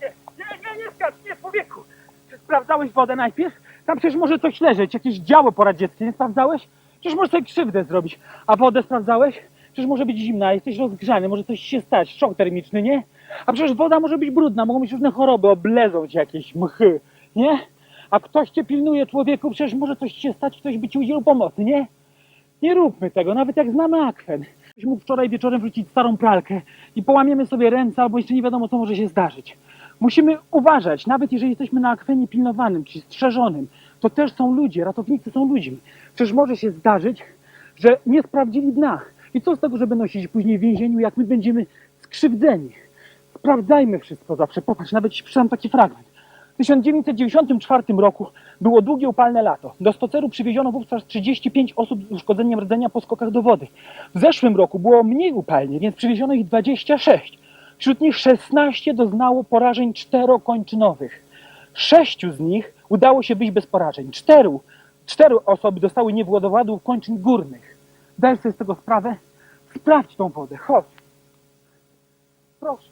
Nie, nie, nie skacz, nie, człowieku! Czy sprawdzałeś wodę najpierw? Tam przecież może coś leżeć, jakieś działo poradzieckie, nie sprawdzałeś? Przecież może sobie krzywdę zrobić. A wodę sprawdzałeś? Przecież może być zimna, jesteś rozgrzany, może coś się stać, szok termiczny, nie? A przecież woda może być brudna, mogą być różne choroby, oblezą cię jakieś mchy, nie? A ktoś cię pilnuje, człowieku, przecież może coś się stać, ktoś by ci udzielił pomocy, nie? Nie róbmy tego, nawet jak znamy akwen. Ktoś mógł wczoraj wieczorem wrzucić starą pralkę i połamiemy sobie ręce, albo jeszcze nie wiadomo, co może się zdarzyć. Musimy uważać, nawet jeżeli jesteśmy na akwenie pilnowanym, czy strzeżonym, to też są ludzie, ratownicy są ludźmi. Przecież może się zdarzyć, że nie sprawdzili dna. I co z tego, żeby nosić później w więzieniu, jak my będziemy skrzywdzeni? Sprawdzajmy wszystko zawsze. Popatrz, nawet ci taki fragment. W 1994 roku było długie upalne lato. Do spaceru przywieziono wówczas 35 osób z uszkodzeniem rdzenia po skokach do wody. W zeszłym roku było mniej upalnie, więc przywieziono ich 26. Wśród nich 16 doznało porażeń czterokończynowych. Sześciu z nich udało się wyjść bez porażeń. Czteru, cztery osoby dostały niewładowładów kończyn górnych. Dajesz sobie z tego sprawę? Sprawdź tą wodę, chodź. Proszę.